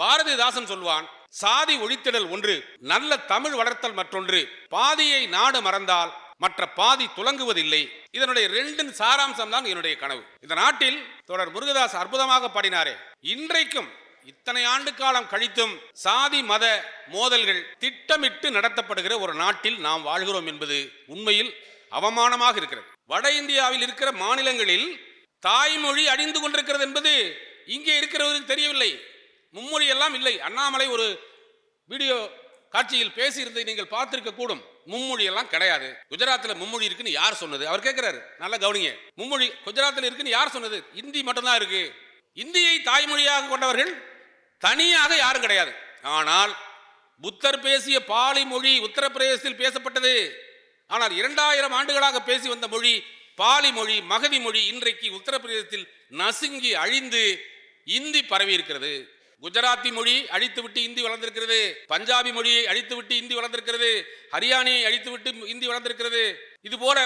பாரதிதாசன் சொல்வான் சாதி ஒழித்திடல் ஒன்று நல்ல தமிழ் வளர்த்தல் மற்றொன்று. பாதியை நாடு மறந்தால் மற்ற பாதி துலங்குவதில்லை. இதனுடைய ரெண்டின் சாராம்சம் தான் என்னுடைய கனவு. இந்த நாட்டில் தொடர் முருகதாஸ் அற்புதமாக பாடினாரே. இன்றைக்கும் இத்தனை ஆண்டு காலம் கழித்தும் சாதி மத மோதல்கள் திட்டமிட்டு நடத்தப்படுகிற ஒரு நாட்டில் நாம் வாழ்கிறோம் என்பது உண்மையில் அவமானமாக இருக்கிறது. வட இந்தியாவில் இருக்கிற மாநிலங்களில் தாய்மொழி அழிந்து கொண்டிருக்கிறது என்பது இங்கே இருக்கிறவருக்கு தெரியவில்லை. மும்மொழி எல்லாம் இல்லை. அண்ணாமலை ஒரு வீடியோ காட்சியில் பேசியிருந்ததை நீங்கள் பார்த்திருக்க கூடும். மும்மொழி எல்லாம் கிடையாது. குஜராத்தில் மும்மொழி இருக்குன்னு யார் சொன்னது? அவர் கேட்கிறாரு நல்லா கவனிங்க. மும்மொழி குஜராத்தில் இருக்குன்னு யார் சொன்னது? இந்தி மட்டும்தான் இருக்கு. இந்தியை தாய்மொழியாக கொண்டவர்கள் தனியாக யாரும் கிடையாது. ஆனால் புத்தர் பேசிய பாலி மொழி உத்தரப்பிரதேசத்தில் பேசப்பட்டது. ஆனால் இரண்டாயிரம் ஆண்டுகளாக பேசி வந்த மொழி பாலி மொழி மகதி மொழி இன்றைக்கு உத்தரப்பிரதேசத்தில் நசுங்கி அழிந்து இந்தி பரவி இருக்கிறது. குஜராத்தி மொழி அழித்துவிட்டு இந்தி வளர்ந்திருக்கிறது. பஞ்சாபி மொழியை அழித்துவிட்டு இந்தி வளர்ந்திருக்கிறது. ஹரியானியை அழித்துவிட்டு இந்தி வளர்ந்திருக்கிறது. இது போல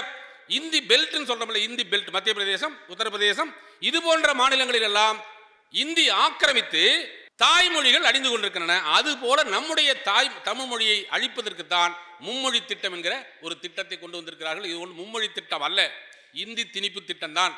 இந்தி பெல்ட்னு சொல்றோம்ல இந்தி பெல்ட் மத்திய பிரதேசம் உத்தரப்பிரதேசம் இது போன்ற மாநிலங்களில் எல்லாம் இந்தி ஆக்கிரமித்து தாய்மொழிகள் அழிந்து கொண்டிருக்கின்றன. அது போல நம்முடைய தாய் தமிழ் மொழியை அழிப்பதற்கு தான் மும்மொழி திட்டம் என்கிற ஒரு திட்டத்தை கொண்டு வந்திருக்கிறார்கள். இது ஒன்று மும்மொழி திட்டம் அல்ல இந்தி திணிப்பு திட்டம் தான்.